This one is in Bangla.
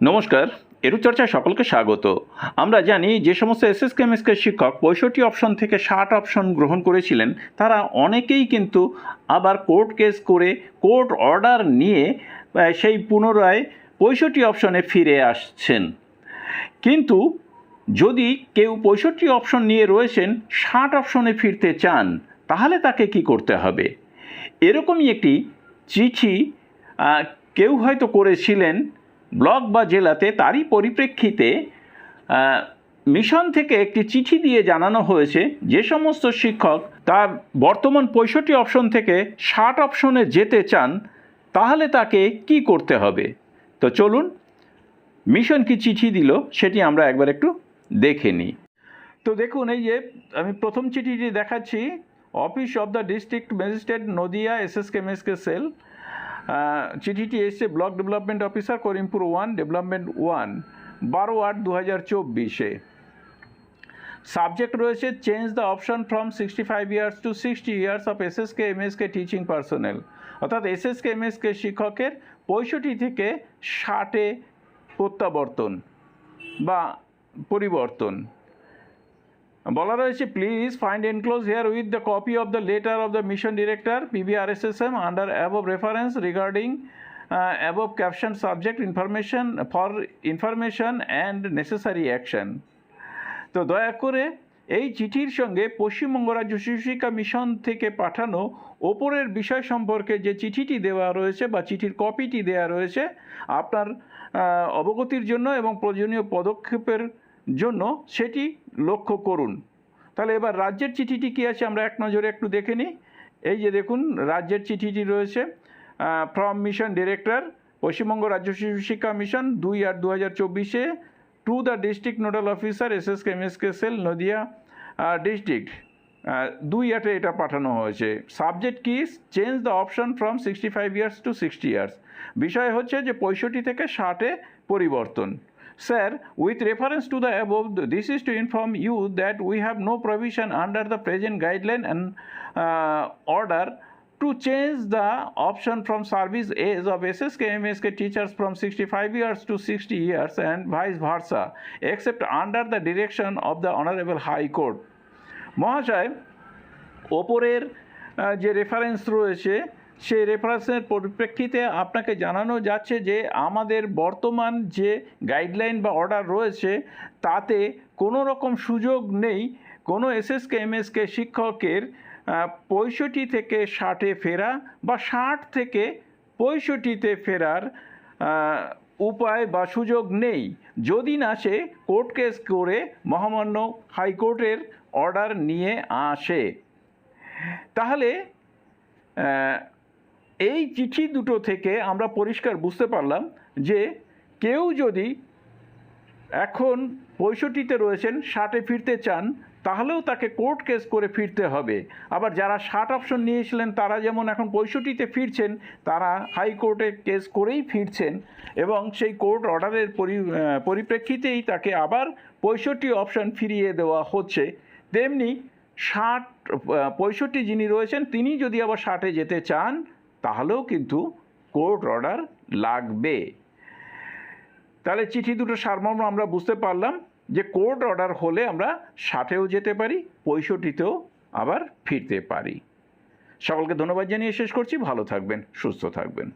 নমস্কার, এরুচর্চায় সকলকে স্বাগত। আমরা জানি যে সমস্ত এসএস কেমিস্টকে শিক্ষক পঁয়ষট্টি অপশন থেকে ষাট অপশন গ্রহণ করেছিলেন, তারা অনেকেই কিন্তু আবার কোর্ট কেস করে কোর্ট অর্ডার নিয়ে সেই পুনরায় পঁয়ষট্টি অপশনে ফিরে আসছেন। কিন্তু যদি কেউ পঁয়ষট্টি অপশন নিয়ে রয়েছেন, ষাট অপশনে ফিরতে চান, তাহলে তাকে কি করতে হবে? এরকমই একটি চিঠি কেউ হয়তো করেছিলেন ব্লক বা জেলাতে তারই পরিপ্রেক্ষিতে মিশন থেকে একটি চিঠি দিয়ে জানানো হয়েছে যে সমস্ত শিক্ষক তার বর্তমান পঁয়ষট্টি অপশন থেকে ষাট অপশনে যেতে চান, তাহলে তাকে কি করতে হবে? তো চলুন, মিশন কি চিঠি দিল সেটি আমরা একবার একটু দেখে নিই। তো দেখুন, এই যে আমি প্রথম চিঠিটি দেখাচ্ছি, office of the district magistrate Nadia, S S KMSK cell. চিঠিটি এসছে, block development officer Karimpur one, development one, বারো আট দু হাজার চব্বিশে। সাবজেক্ট রয়েছে, change the option from sixty five years to sixty years of S S K M S K teaching personnel. অর্থাৎ S S K M S K শিক্ষকের পঁয়ষট্টি থেকে ষাটে প্রত্যাবর্তন বা পরিবর্তন। বলা রয়েছে please find enclose herewith the copy of the letter of the mission director PBRSSM under above reference regarding above caption subject information for information and necessary action তো দয়া করে এই চিঠির সঙ্গে পশ্চিমবঙ্গ রাজ্য শিশু শিক্ষা মিশন থেকে পাঠানো ওপরের বিষয় সম্পর্কে যে চিঠিটি দেওয়া রয়েছে বা চিঠির কপিটি দেওয়া রয়েছে, আপনার অবগতির জন্য এবং প্রয়োজনীয় পদক্ষেপের জন্য সেটি লক্ষ্য করুন। তাহলে এবার রাজ্যের চিঠিটি কী আছে আমরা এক নজরে একটু দেখে নিই। এই যে দেখুন, রাজ্যের চিঠিটি রয়েছে ফ্রম মিশন ডিরেক্টর পশ্চিমবঙ্গ রাজ্য শিশু শিক্ষা মিশন দুই আট দু হাজার চব্বিশে to the district nodal officer S S KMSK cell Nadia district দুই আটে এটা পাঠানো হয়েছে। সাবজেক্ট কি change the option from sixty five years to sixty years বিষয় হচ্ছে যে পঁয়ষট্টি থেকে ষাটে পরিবর্তন। Sir with reference to the above this is to inform you that we have no provision under the present guideline and order to change the option from service age of SSK MSK teachers from 65 years to 60 years and vice versa, except under the direction of the Honorable High Court. মহাশয় ওপরের আহ, যে রেফারেন্স রয়েছে সেই রেফারেন্সের পরিপ্রেক্ষিতে আপনাকে জানানো যাচ্ছে যে আমাদের বর্তমান যে গাইডলাইন বা অর্ডার রয়েছে, তাতে কোনো রকম সুযোগ নেই। কোনো এসএসকে এমএসকে শিক্ষকের পঁয়ষট্টি থেকে ষাটে ফেরা বা ষাট থেকে পঁয়ষট্টিতে ফেরার উপায় বা সুযোগ নেই। যদি না সে কোর্ট কেস করে মহামান্য হাইকোর্টের অর্ডার নিয়ে আসে। তাহলে এই চিঠি দুটো থেকে আমরা পরিষ্কার বুঝতে পারলাম যে কেউ যদি এখন পঁয়ষট্টিতে রয়েছেন, ষাটে ফিরতে চান, তাহলেও তাকে কোর্ট কেস করে ফিরতে হবে। আবার যারা ষাট অপশন নিয়েছিলেন, তারা যেমন এখন পঁয়ষট্টিতে ফিরছেন, তারা হাইকোর্টে কেস করেই ফিরছেন এবং সেই কোর্ট অর্ডারের পরি পরিপ্রেক্ষিতেই তাকে আবার পঁয়ষট্টি অপশন ফিরিয়ে দেওয়া হচ্ছে। তেমনি ষাট পঁয়ষট্টি যিনি রয়েছেন, তিনি যদি আবার ষাটে যেতে চান তাহলেও কিন্তু কোর্ট অর্ডার লাগবে। তাহলে চিঠি দুটো সারমর্ম আমরা বুঝতে পারলাম যে কোর্ট অর্ডার হলে আমরা ষাটেও যেতে পারি, পঁয়ষট্টিতেও আবার ফিরতে পারি। সকলকে ধন্যবাদ জানিয়ে শেষ করছি। ভালো থাকবেন, সুস্থ থাকবেন।